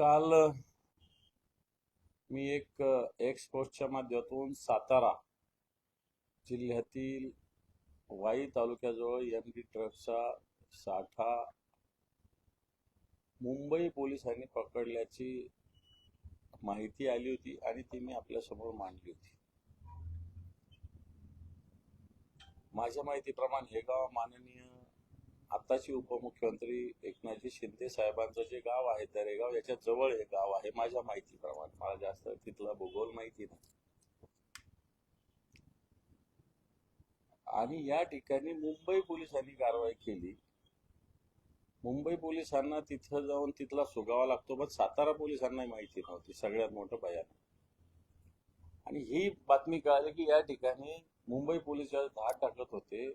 काल मी एक एक्सपोर्टच्या माध्यमातून सातारा जिल्ह्यातील वाई तालुक्याजवळ एम डी ट्रकचा साठा मुंबई पोलिसांनी पकडल्याची माहिती आली होती आणि ती मी आपल्यासमोर मांडली होती. माझ्या माहितीप्रमाणे हे गाव माननीय आताची उपमुख्यमंत्री एकनाथजी शिंदे साहेबांचं जे गाव आहे दरेगाव याच्या जवळ हे गाव आहे माझ्या माहितीप्रमाणे. मला जास्त तिथला भूगोल माहिती नाही. आणि या ठिकाणी मुंबई पोलिसांनी कारवाई केली. मुंबई पोलिसांना तिथं जाऊन तिथला सुगावा लागतो पण सातारा पोलिसांना माहिती नव्हती सगळ्यात मोठं भयान आणि ही बातमी कळाली की या ठिकाणी मुंबई पोलीस धाड टाकत होते.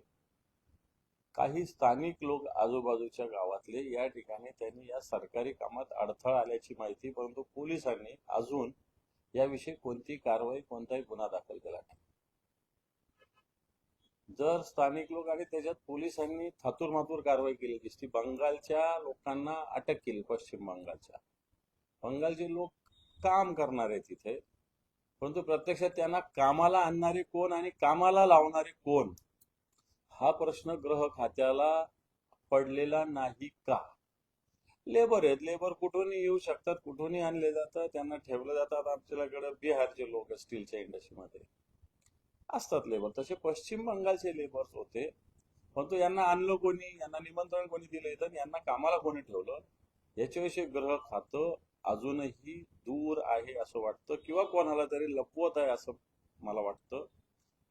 काही स्थानिक लोक आजूबाजूच्या गावातले या ठिकाणी त्यांनी या सरकारी कामात अडथळा आल्याची माहिती परंतु पोलिसांनी अजून याविषयी कोणती कारवाई कोणताही गुन्हा दाखल केला नाही. जर स्थानिक लोक आणि त्याच्यात पोलिसांनी थातूर मातूर कारवाई केली दिसती बंगालच्या लोकांना अटक केली पश्चिम बंगालच्या. बंगालचे लोक काम करणारे तिथे परंतु प्रत्यक्षात त्यांना कामाला आणणारे कोण आणि कामाला लावणारे कोण? हा प्रश्न ग्रह खात्याला पडलेला नाही का? लेबर आहेत. लेबर कुठूनही येऊ शकतात कुठूनही आणले जातात त्यांना ठेवलं जातात. आमच्याकडे बिहारचे लोक स्टीलच्या इंडस्ट्रीमध्ये असतात लेबर. तसे पश्चिम बंगालचे लेबर्स होते. परंतु यांना आणलं कोणी यांना निमंत्रण कोणी दिलं तर यांना कामाला कोणी ठेवलं? याच्याविषयी ग्रह खातं अजूनही दूर आहे असं वाटतं किंवा कोणाला तरी लपवत आहे असं मला वाटतं.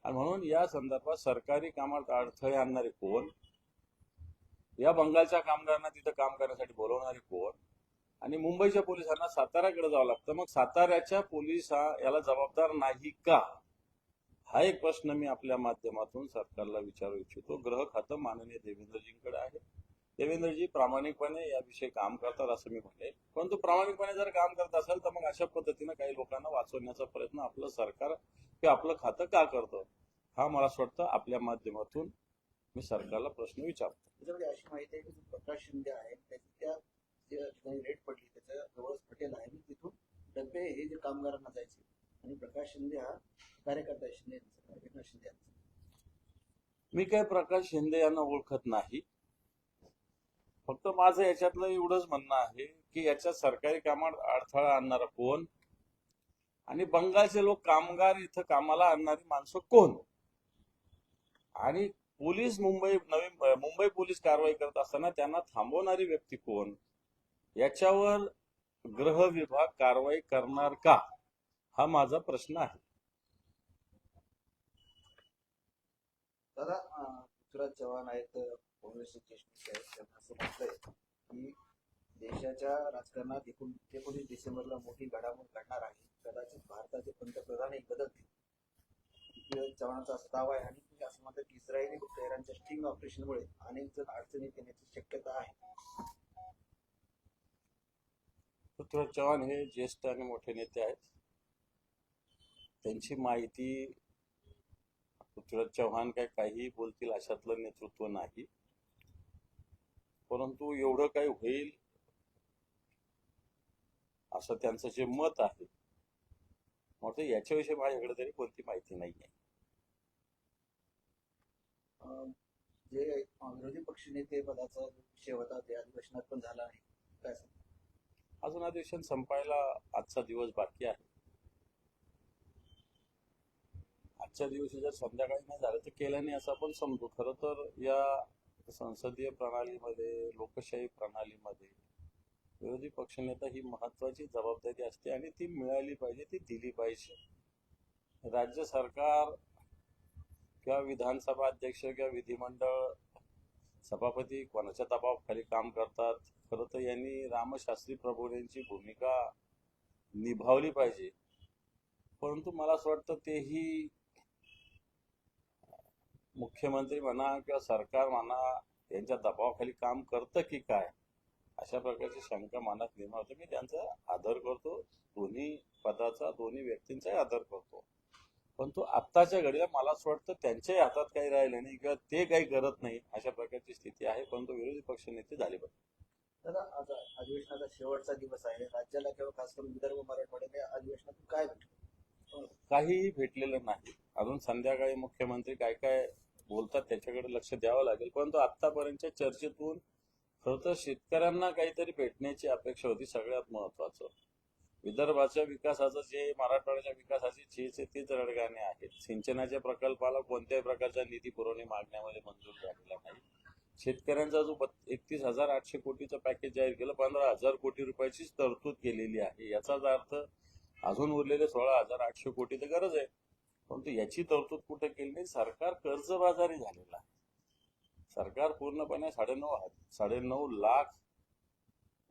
आणि म्हणून या संदर्भात सरकारी कामात अडथळे आणणारे कोण? या बंगालच्या कामगारांना तिथं काम करण्यासाठी बोलवणारे कोण? आणि मुंबईच्या पोलिसांना साताऱ्याकडे जावं लागतं. मग साताऱ्याच्या पोलीस हा याला जबाबदार नाही का? हा एक प्रश्न मी आपल्या माध्यमातून सरकारला विचारू इच्छितो. ग्रह खातं माननीय देवेंद्रजींकडे आहे. देवेंद्रजी प्रामाणिकपणे याविषयी काम करतात असं मी म्हणेन. परंतु प्रामाणिकपणे जर काम करत असेल तर मग अशा पद्धतीनं काही लोकांना वाचवण्याचा प्रयत्न आपलं सरकार किंवा आपलं खातं का करतं? हा मला असं वाटतं आपल्या माध्यमातून मी सरकारला प्रश्न विचारतो. अशी माहिती आहे की प्रकाश शिंदे आहे त्याची रेट पडली त्याच्या जवळच हॉटेल आहे आणि तिथून डबे हे जे कामगारांना जायचे. आणि प्रकाश शिंदे हा कार्यकर्ता शिंदे शिंदे. मी काय प्रकाश शिंदे यांना ओळखत नाही फक्त माझं याच्यातलं एवढंच म्हणणं आहे की याच्यात सरकारी कामात अडथळा आणणारा कोण? आणि बंगालचे लोक कामगार इथं कामाला आणणारी माणसं कोण? आणि पोलीस मुंबई नवी मुंबई पोलीस कारवाई करत असताना त्यांना थांबवणारी व्यक्ती कोण? याच्यावर गृह विभाग कारवाई करणार का? हा माझा प्रश्न आहे. दादा गुजरात जवान आहेत काँग्रेसचे ज्येष्ठ नेते आहेत त्यांना असं म्हटलंय की देशाच्या राजकारणात एकूण एकोणीस डिसेंबरला मोठी घडामोड घडणार आहे कदाचित भारताचे पंतप्रधानही बदलतील पृथ्वीराज चव्हाणांचा असा दावा आहे आणि असं म्हणतात की इस्रायली गुप्तहेरांच्या स्टिंग ऑपरेशनमुळे अनेक जण अडचणीत येण्याची शक्यता आहे पृथ्वीराज चव्हाण हे ज्येष्ठ आणि मोठे नेते आहेत. त्यांची माहिती पृथ्वीराज चव्हाण काय काहीही बोलतील अशातलं नेतृत्व नाही. परंतु एवढं काही होईल असं त्यांचं जे मत आहे. मग याच्याविषयी माझ्याकडे तरी कोणती माहिती नाही आहे जे विरोधी पक्ष नेते पदाचा विषय होता ते अधिवेशनात पण झाला आहे. काय? अजून अधिवेशन संपायला आजचा दिवस बाकी आहे. आजच्या दिवशी जर संध्याकाळी नाही झालं तर केलं नाही असं आपण समजू. खरं तर या संसदीय प्रणालीमध्ये लोकशाही प्रणालीमध्ये विरोधी पक्षनेता ही महत्वाची जबाबदारी असते आणि ती मिळाली पाहिजे ती दिली पाहिजे. राज्य सरकार किंवा विधानसभा अध्यक्ष किंवा विधिमंडळ सभापती कोणाच्या दबावाखाली काम करतात? खरं तर यांनी रामशास्त्री प्रभू यांची भूमिका निभावली पाहिजे. परंतु मला असं वाटतं तेही मुख्यमंत्री म्हणा किंवा सरकार म्हणा यांच्या दबावाखाली काम करतं की काय? अशा प्रकारची शंका मनात निर्माण होते. मी त्यांचा आदर करतो. दोन्ही पदाचा दोन्ही व्यक्तींचाही आदर करतो. परंतु आत्ताच्या घडीला मला असं वाटतं त्यांच्याही हातात काही राहिलं नाही किंवा ते काही करत नाही अशा प्रकारची स्थिती आहे. परंतु विरोधी पक्ष नेते झाले पाहिजे दादा आज अधिवेशनाचा शेवटचा दिवस आहे. राज्याला किंवा खास करून विदर्भ मराठवाड्याला या अधिवेशनातून काय भेटलं? काहीही भेटलेलं नाही. अजून संध्याकाळी मुख्यमंत्री काय काय बोलतात त्याच्याकडे लक्ष द्यावं लागेल. परंतु आतापर्यंतच्या चर्चेतून खरं तर शेतकऱ्यांना काहीतरी भेटण्याची अपेक्षा होती सगळ्यात महत्वाचं विदर्भाच्या विकासाचं जे मराठवाड्याच्या विकासाची जे आहे तेच रडगाणे आहेत. सिंचनाच्या प्रकल्पाला कोणत्याही प्रकारचा निधी पुरवणी मागण्यामध्ये मंजूर झालेला नाही. शेतकऱ्यांचा जो एकतीस हजार आठशे कोटीचं पॅकेज जाहीर केलं पंधरा हजार कोटी रुपयाचीच तरतूद केलेली आहे. याचाच अर्थ अजून उरलेले सोळा हजार आठशे कोटी तर गरज आहे. परंतु याची तरतूद कुठे केली नाही? सरकार कर्जबाजारी झालेला आहे. सरकार पूर्णपणे साडेनऊ साडेनऊ लाख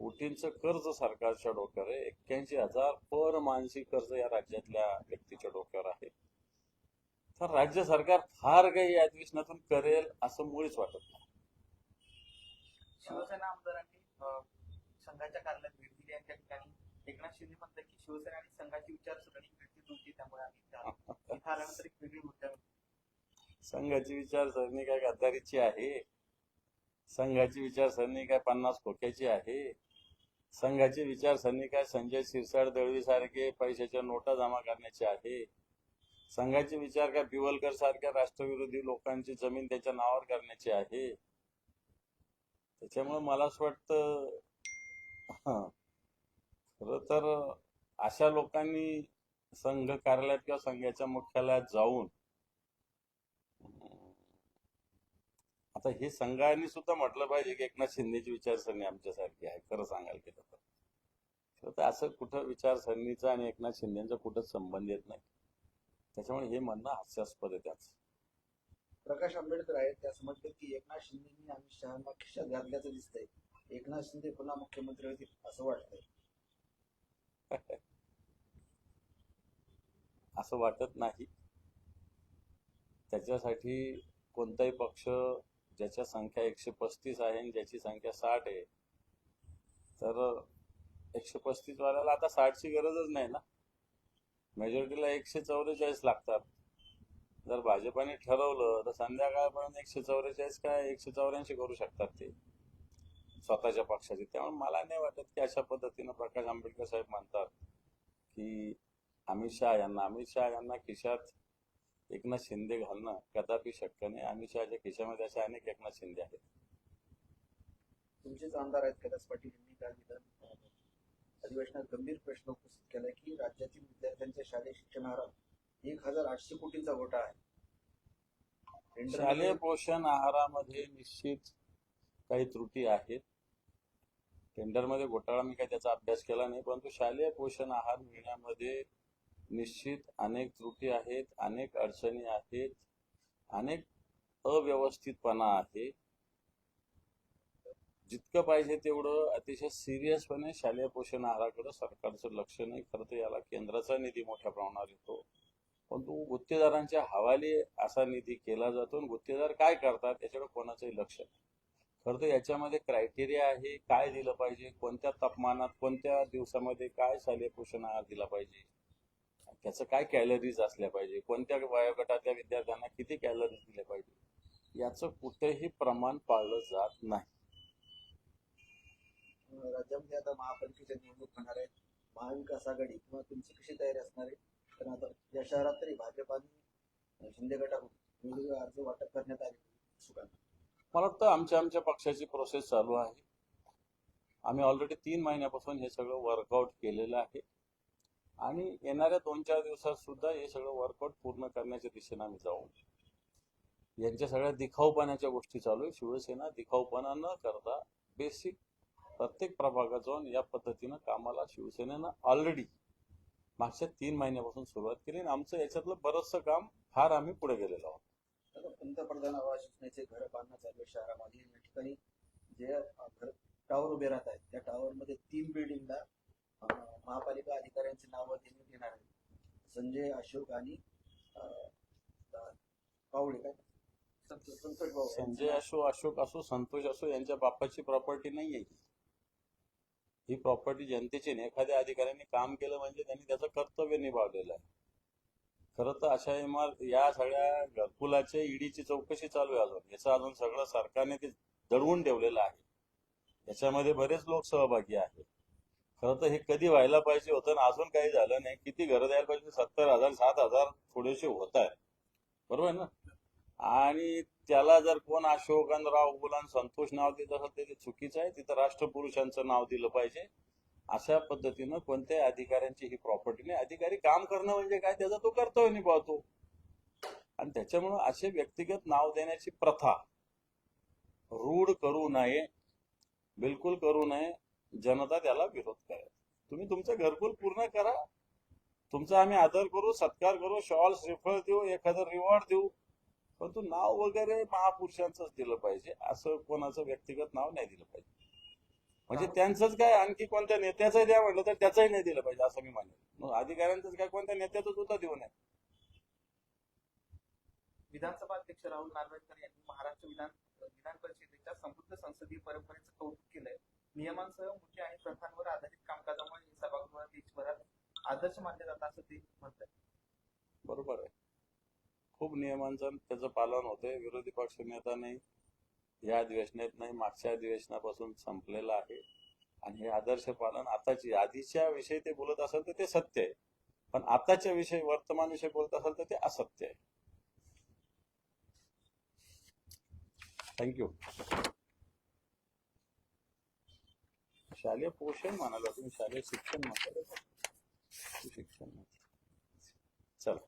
कोटींचं कर्ज सरकारच्या डोक्यावर आहे. एक्क्याऐंशी हजार पर मानसिक कर्ज या राज्यातल्या व्यक्तीच्या डोक्यावर आहे. तर राज्य सरकार फार काही या अधिवेशनातून करेल असं मुळीच वाटत नाही. शिवसेना आमदारांनी संघाच्या कार्यालयात भेट दिली आणि त्या ठिकाणी एकनाथ शिंदे म्हणतात की शिवसेना आणि संघाची विचारसरणी तुमची त्यामुळे आम्ही इथं आल्यानंतर एक वेगळी मुद्दा संघाची विचारसरणी काय गद्दारीची आहे? संघाची विचारसरणी काय पन्नास खोक्याची आहे? संघाची विचारसरणी काय संजय सिरसाड दळवी सारखे पैशाच्या नोटा जमा करण्याची आहे? संघाचे विचार काय पिवलकर सारख्या राष्ट्रविरोधी लोकांची जमीन त्याच्या नावावर करण्याची आहे? त्याच्यामुळे मला असं वाटतं खर खरं तर अशा लोकांनी संघ कार्यालयात किंवा संघाच्या मुख्यालयात जाऊन आता हे संघाने सुद्धा म्हटलं पाहिजे की एकनाथ शिंदेची विचारसरणी आमच्यासारखी आहे खरं सांगायला गेलं तर तर असं कुठं विचारसरणीचा आणि एकनाथ शिंदेचा कुठंच संबंध येत नाही. त्याच्यामुळे हे म्हणणं हास्यास्पद आहे त्याच. प्रकाश आंबेडकर आहेत त्या समजले की एकनाथ शिंदेनी अमित शहाना खिशात घातल्याचं दिसतंय. एकनाथ शिंदे पुन्हा मुख्यमंत्री होतील असं वाटतंय. असं वाटत नाही. त्याच्यासाठी कोणताही पक्ष ज्याच्या संख्या एकशे पस्तीस आहे आणि ज्याची संख्या साठ आहे तर एकशे पस्तीस वाल्याला आता साठची गरजच नाही ना. मेजॉरिटीला एकशे चौवेचाळीस लागतात. जर भाजपाने ठरवलं तर संध्याकाळपर्यंत एकशे चौवेचाळीस काय एकशे चौऱ्याऐंशी करू शकतात ते. स्वतःच्या पक्षाचे. त्यामुळे मला नाही वाटत की अशा पद्धतीनं प्रकाश आंबेडकर साहेब म्हणतात की अमित शहा यांना अमित शहा यांना खिशात एकनाथ शिंदे घालणं कदापि शक्य नाही. अमित शहाच्या खिशामध्ये असे अनेक एकनाथ शिंदे आहेत. तुमचेच आमदार आहेत कैलास पाटील यांनी काल विधान अधिवेशनात गंभीर प्रश्न उपस्थित केलाय की राज्यातील विद्यार्थ्यांच्या शालेय शिक्षणावर एक हजार आठशे कोटींचा घोटाळा आहे. शालेय पोषण आहारामध्ये निश्चित काही त्रुटी आहेत. टेंडरमध्ये घोटाळा मी काही त्याचा अभ्यास केला नाही परंतु शालेय पोषण आहार मिळण्यामध्ये निश्चित अनेक त्रुटी आहेत अनेक अडचणी आहेत अनेक अव्यवस्थितपणा आहे जितकं पाहिजे तेवढं अतिशय सिरियसपणे शालेय पोषण आहाराकडे सरकारचं लक्ष नाही. खरं तर याला केंद्राचा निधी मोठ्या प्रमाणावर येतो. परंतु गुत्तेदारांच्या हवाली असा निधी केला जातो आणि गुत्तेदार काय करतात याच्याकडे कोणाचंही लक्ष नाही. खरं तर याच्यामध्ये क्रायटेरिया आहे काय दिलं पाहिजे कोणत्या तापमानात कोणत्या दिवसामध्ये काय शालेय पोषण आहार दिला पाहिजे त्याचं काय कॅलरीज असल्या पाहिजे? कोणत्या वयोगटातल्या विद्यार्थ्यांना किती कॅलरीज दिल्या पाहिजे? याचं कुठेही प्रमाण पाळलं जात नाही. राज्यामध्ये आता महापालिकेच्या निवडणूक होणार आहेत. महाविकास आघाडी किंवा तुमची कशी तयारी असणार आहे? कारण आता या शहरात तरी भाजपाने शिंदे गटाकडून वेगवेगळे अर्ज वाटप करण्यात आले. मला वाटतं आमच्या आमच्या पक्षाची प्रोसेस चालू आहे. आम्ही ऑलरेडी तीन महिन्यापासून हे सगळं वर्कआउट केलेलं आहे. आणि येणाऱ्या दोन चार दिवसात सुद्धा हे सगळं वर्कआउट पूर्ण करण्याच्या दिशेने आम्ही जाऊ. यांच्या सगळ्या दिखाऊपणाच्या गोष्टी चालू आहे शिवसेना दिखाऊपणा न करता बेसिक प्रत्येक प्रभागात जाऊन या पद्धतीनं कामाला शिवसेनेनं ऑलरेडी मागच्या तीन महिन्यापासून सुरुवात केली आणि आमचं याच्यातलं बरंचसं काम फार आम्ही पुढे गेलेलो आहोत. पंतप्रधान आवास योजनेचे घर बांधणं चालू आहे शहरामध्ये. या ठिकाणी जे घर टावर उभे राहत आहेत त्या टावर मध्ये तीन बिल्डिंगला महापालिका अधिकाऱ्यांची नावं त्यांनी घेणार आहेत संजय अशोक आणि पावळे काय? संतोष भाऊ. संजय असो अशोक असो संतोष असो यांच्या बापाची प्रॉपर्टी नाही आहे ही. प्रॉपर्टी जनतेची नाही. एखाद्या अधिकाऱ्यांनी काम केलं म्हणजे त्यांनी त्याचं कर्तव्य निभावलेलं आहे. खरं तर अशा इमारत या सगळ्या घरकुलाच्या ईडीची चौकशी चालू आहे अजून. याचं अजून सगळं सरकारने ते दडवून ठेवलेलं आहे. याच्यामध्ये बरेच लोक सहभागी आहेत. खरं तर हे कधी व्हायला पाहिजे होतं आणि अजून काही झालं नाही. किती घरं द्यायला पाहिजे? सत्तर हजार सात हजार थोडेसे होत आहे बरोबर आहे ना? आणि त्याला जर कोण अशोकनराव उगुलान संतोष नाव देत असेल तर ते चुकीचं आहे तिथं राष्ट्रपुरुषांचं नाव दिलं पाहिजे. अशा पद्धतीनं कोणत्याही अधिकाऱ्यांची ही प्रॉपर्टी नाही. अधिकारी काम करणं म्हणजे काय? त्याचा तो कर्तव्य निभावतो. आणि त्याच्यामुळं असे व्यक्तिगत नाव देण्याची प्रथा रूढ करू नये बिलकुल करू नये. जनता त्याला विरोध करेल. तुम्ही तुमचं घरकुल पूर्ण करा. तुमचा आम्ही आदर करू सत्कार करू शॉल श्रीफळ देऊ एखादं रिवॉर्ड देऊ. परंतु नाव वगैरे महापुरुषांचंच दिलं पाहिजे असं कोणाचं व्यक्तिगत नाव नाही दिलं पाहिजे. म्हणजे त्यांचंच काय आणखी कोणत्या नेत्याचंही द्या म्हटलं तर त्याचंही नाही दिलं पाहिजे असं मी मानेल मग अधिकाऱ्यांचंच काय कोणत्या नेत्याचं सुद्धा देऊ नये. विधानसभा अध्यक्ष राहुल नार्वेकर यांनी महाराष्ट्र विधान विधान परिषदेच्या समृद्ध संसदीय परंपरेचं कौतुक केलंय. नियमांसह मुख्य आणि प्रथांवर आधारित कामकाजामुळे हे सभागृह देशभरात आदर्श मानले जातात असं ते म्हणतात. बरोबर आहे. खूप नियमांचं त्याचं पालन होते विरोधी पक्ष नेत्यांनी नाही या अधिवेशनात नाही मागच्या अधिवेशनापासून संपलेलं आहे. आणि हे आदर्श पालन आताची आधीच्या विषयी ते बोलत असेल तर ते सत्य आहे. पण आताच्या विषयी वर्तमान विषयी बोलत असेल तर ते असत्य आहे. थँक्यू. शालेय पोषण म्हणाला तुम्ही शालेय शिक्षण म्हणाले शिक्षण चला.